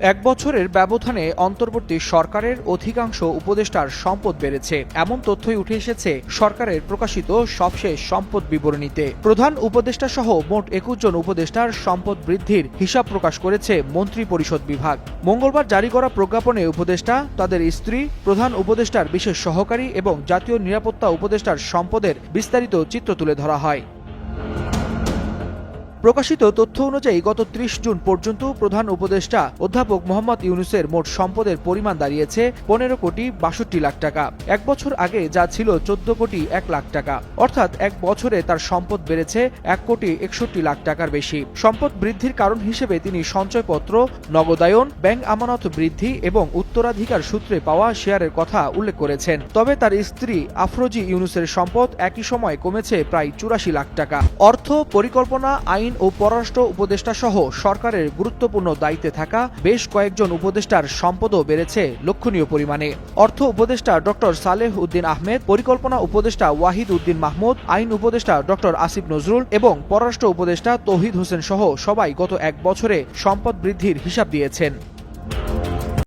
এক বছরের ব্যবধানে অন্তর্বর্তী সরকারের অধিকাংশ উপদেষ্টার সম্পদ বেড়েছে। এমন তথ্যই উঠে এসেছে সরকারের প্রকাশিত সবশেষ সম্পদ বিবরণীতে। প্রধান উপদেষ্টা সহ মোট একুশ জন উপদেষ্টার সম্পদ বৃদ্ধির হিসাব প্রকাশ করেছে মন্ত্রী পরিষদ বিভাগ। মঙ্গলবার জারি করা প্রজ্ঞাপনে উপদেষ্টা, তাদের স্ত্রী, প্রধান উপদেষ্টার বিশেষ সহকারী এবং জাতীয় নিরাপত্তা উপদেষ্টার সম্পদের বিস্তারিত চিত্র তুলে ধরা হয়। প্রকাশিত তথ্য অনুযায়ী গত ত্রিশ জুন পর্যন্ত প্রধান উপদেষ্টা অধ্যাপক মোহাম্মদ ইউনুসের মোট সম্পদের পরিমাণ দাঁড়িয়েছে পনেরো কোটি বাষট্টি লাখ টাকা। এক বছর আগে যা ছিল চোদ্দ কোটি এক লাখ টাকা। অর্থাৎ এক বছরে তার সম্পদ বেড়েছে এক কোটি একষট্টি লাখ টাকার বেশি। সম্পদ বৃদ্ধির কারণ হিসেবে তিনি সঞ্চয়পত্র, নগদায়ন, ব্যাংক আমানত বৃদ্ধি এবং উত্তরাধিকার সূত্রে পাওয়া শেয়ারের কথা উল্লেখ করেছেন। তবে তার স্ত্রী আফরোজি ইউনুসের সম্পদ একই সময় কমেছে প্রায় চুরাশি লাখ টাকা। অর্থ, পরিকল্পনা, আইন ও পররাষ্ট্র উপদেষ্টা সহ সরকারের গুরুত্বপূর্ণ দায়িত্বে থাকা বেশ কয়েকজন উপদেষ্টার সম্পদও বেড়েছে লক্ষণীয় পরিমাণে। অর্থ উপদেষ্টা ডক্টর সালেহ উদ্দিন আহমেদ, পরিকল্পনা উপদেষ্টা ওয়াহিদ উদ্দিন মাহমুদ, আইন উপদেষ্টা ডক্টর আসিফ নজরুল এবং পররাষ্ট্র উপদেষ্টা তৌহিদ হোসেন সহ সবাই গত এক বছরে সম্পদ বৃদ্ধির হিসাব দিয়েছেন।